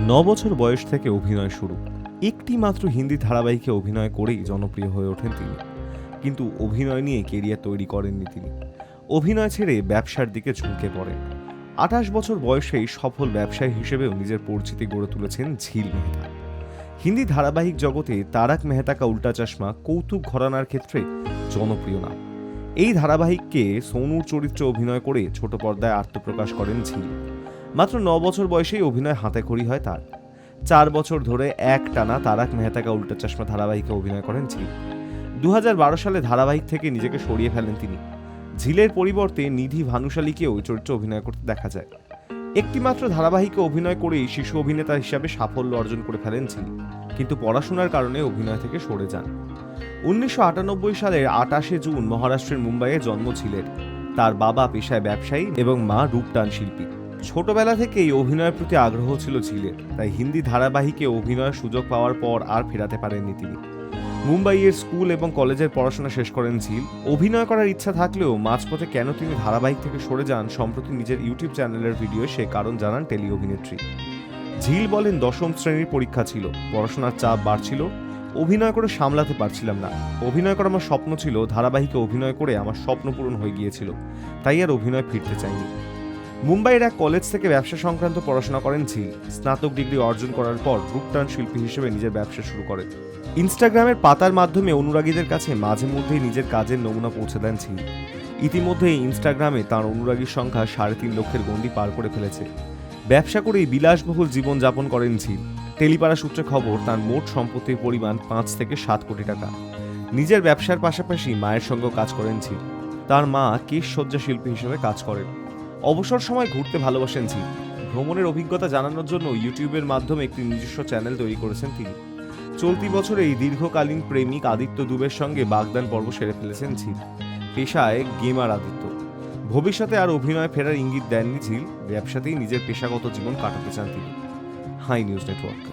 ন বছর বয়স থেকে অভিনয় শুরু। একটি মাত্র হিন্দি ধারাবাহিকে অভিনয় করেই জনপ্রিয় হয়ে ওঠেন তিনি। কিন্তু অভিনয় নিয়ে কেরিয়ার তৈরি করেননি তিনি। অভিনয় ছেড়ে ব্যবসার দিকে ঝুঁকে পড়েন। আঠাশ বছর বয়সেই সফল ব্যবসায়ী হিসেবেও নিজের পরিচিতি গড়ে তুলেছেন ঝিল মেহতা। হিন্দি ধারাবাহিক জগতে তারাক মেহতা কা উল্টা চশমা কৌতুক ঘরানার ক্ষেত্রে জনপ্রিয় নাম। এই ধারাবাহিককে সোনুর চরিত্রে অভিনয় করে ছোট পর্দায় আত্মপ্রকাশ করেন ঝিল। মাত্র ন বছর বয়সেই অভিনয় হাতে হাতেখড়ি হয় তার। চার বছর ধরে এক টানা তারাক মেহতাকা উল্টা চশমা ধারাবাহিকে অভিনয় করেন ঝিল। দু হাজার বারো সালে ধারাবাহিক থেকে নিজেকে সরিয়ে ফেলেন তিনি। ঝিলের পরিবর্তে নিধি ভানুশালীকে ওই চরিত্রে অভিনয় করতে দেখা যায়। একটিমাত্র ধারাবাহিকে অভিনয় করেই শিশু অভিনেতা হিসাবে সাফল্য অর্জন করে ফেলেন ঝিল, কিন্তু পড়াশোনার কারণে অভিনয় থেকে সরে যান। উনিশশো আটানব্বই সালের আটাশে জুন মহারাষ্ট্রের মুম্বাইয়ে জন্ম ছিলেন তার বাবা পেশায় ব্যবসায়ী এবং মা রূপটান শিল্পী। ছোটবেলা থেকেই অভিনয়ের প্রতি আগ্রহ ছিল ঝিলের, তাই হিন্দি ধারাবাহিকে অভিনয়ের সুযোগ পাওয়ার পর আর ফেরাতে পারেননি তিনি। মুম্বাইয়ের স্কুল এবং কলেজের পড়াশোনা শেষ করেন ঝিল। অভিনয় করার ইচ্ছা থাকলেও মাঝপথে কেন তিনি ধারাবাহিক থেকে সরে যান সম্প্রতি নিজের ইউটিউব চ্যানেলের ভিডিও, সে কারণ জানান টেলি অভিনেত্রী। ঝিল বলেন দশম শ্রেণির পরীক্ষা ছিল, পড়াশোনার চাপ বাড়ছিল, অভিনয় করে সামলাতে পারছিলাম না। অভিনয় করার আমার স্বপ্ন ছিল, ধারাবাহিকে অভিনয় করে আমার স্বপ্ন পূরণ হয়ে গিয়েছিল, তাই আর অভিনয় ফিরতে চাইনি। মুম্বাইয়ের এক কলেজ থেকে ব্যবসা সংক্রান্ত পড়াশোনা করেন ঝিল। স্নাতক ডিগ্রি অর্জন করার পর রূপটান শিল্পী হিসেবে নিজের ব্যবসা শুরু করেন। ইনস্টাগ্রামের পাতার মাধ্যমে অনুরাগীদের কাছে মাঝে মধ্যেই নিজের কাজের নমুনা পৌঁছে দেন ঝিল। ইতিমধ্যে ইনস্টাগ্রামে তার অনুরাগীর সংখ্যা সাড়ে তিন লক্ষের গণ্ডি পার করে ফেলেছে। ব্যবসা করেই বিলাসবহুল জীবন যাপন করেন ঝিল। টেলিপাড়া সূত্রে খবর, তার মোট সম্পত্তির পরিমাণ পাঁচ থেকে সাত কোটি টাকা। নিজের ব্যবসার পাশাপাশি মায়ের সঙ্গেও কাজ করেন ঝিল। তার মা কেশ সজ্জা শিল্পী হিসেবে কাজ করেন। অবসর সময় ঘুরতে ভালোবাসেন ঝিল ভ্রমণের অভিজ্ঞতা জানানোর জন্য ইউটিউবের মাধ্যমে একটি নিজস্ব চ্যানেল তৈরি করেছেন তিনি। চলতি বছরে এই দীর্ঘকালীন প্রেমিক আদিত্য দুবের সঙ্গে বাগদান পর্ব সেরে ফেলেছেন ঝিল পেশায় গেমার আদিত্য। ভবিষ্যতে আর অভিনয় ফেরার ইঙ্গিত দেননি ঝিল, ব্যবসাতেই নিজের পেশাগত জীবন কাটাতে চান তিনি। Hi news network.